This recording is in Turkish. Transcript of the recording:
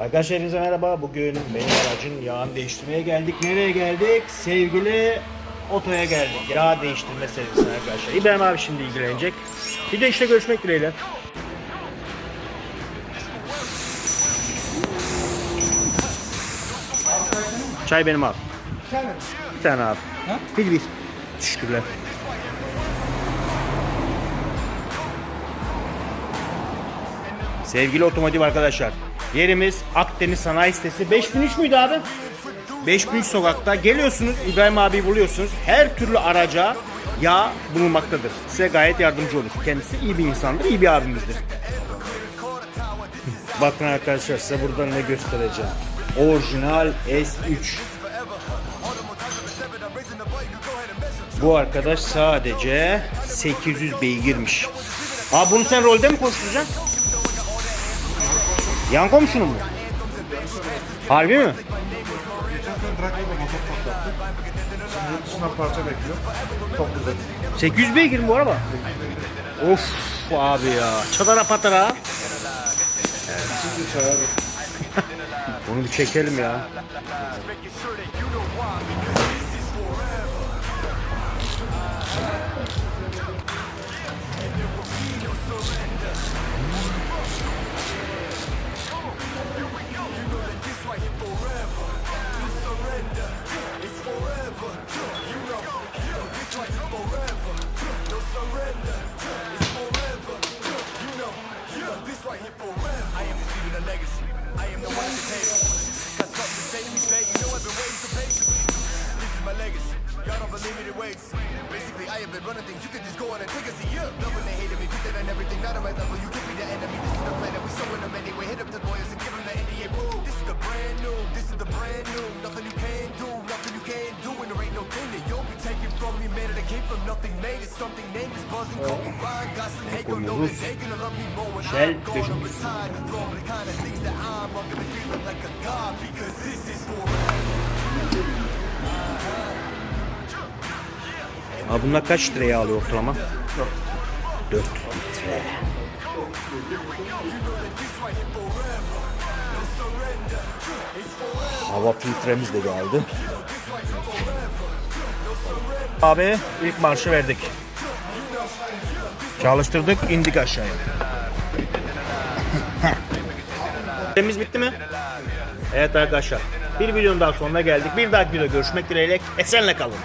Arkadaşlar hepinize merhaba. Bugün benim aracın yağını değiştirmeye geldik. Nereye geldik? Sevgili otoya geldik. Yağ değiştirme servisine arkadaşlar. İbrahim abi şimdi ilgilenecek. Bir de işte görüşmek dileğiyle. Çay benim abi. Bir tane abi. Bir bir. Teşekkürler. Sevgili otomotiv arkadaşlar. Yerimiz Akdeniz Sanayi Sitesi 5003 müydü abi? 5003 sokakta geliyorsunuz İbrahim abi buluyorsunuz. Her türlü araca yağ bulunmaktadır. Size gayet yardımcı olur. Kendisi iyi bir insandır, iyi bir abimizdir. Bakın arkadaşlar size burada ne göstereceğim. Orijinal S3. Bu arkadaş sadece 800 beygirmiş. Abi bunu sen rolde mi koşturacaksın? Yan komşunun mu? Harbi mi? Geçen sene Trakya'da motor patlattı. Şimdi yurt dışından parça bekliyor. Güzel. 800 beygir mi bu araba? Of abi ya. Çadara patara. Şimdi Bunu bir çekelim ya. I am leaving a legacy. I am the one to the. Got something to say to me. You know I've been waiting so patiently. This is my legacy. Y'all don't believe me, it waits. Basically, I have been running things. You can just go on and take us a year. Love when they hated me, think that I'm everything, not a right level. You give me the enemy, this is the place. This is forever. Abi bunlar kaç litre yağ alıyor ortalama? 4 litre. Hava filtremiz de geldi. Abi ilk marşı verdik. Çalıştırdık indik aşağıya. Temiz bitti mi? Evet arkadaşlar. Bir videonun daha sonuna geldik. Bir dahaki videoda görüşmek dileğiyle. Esenle kalın.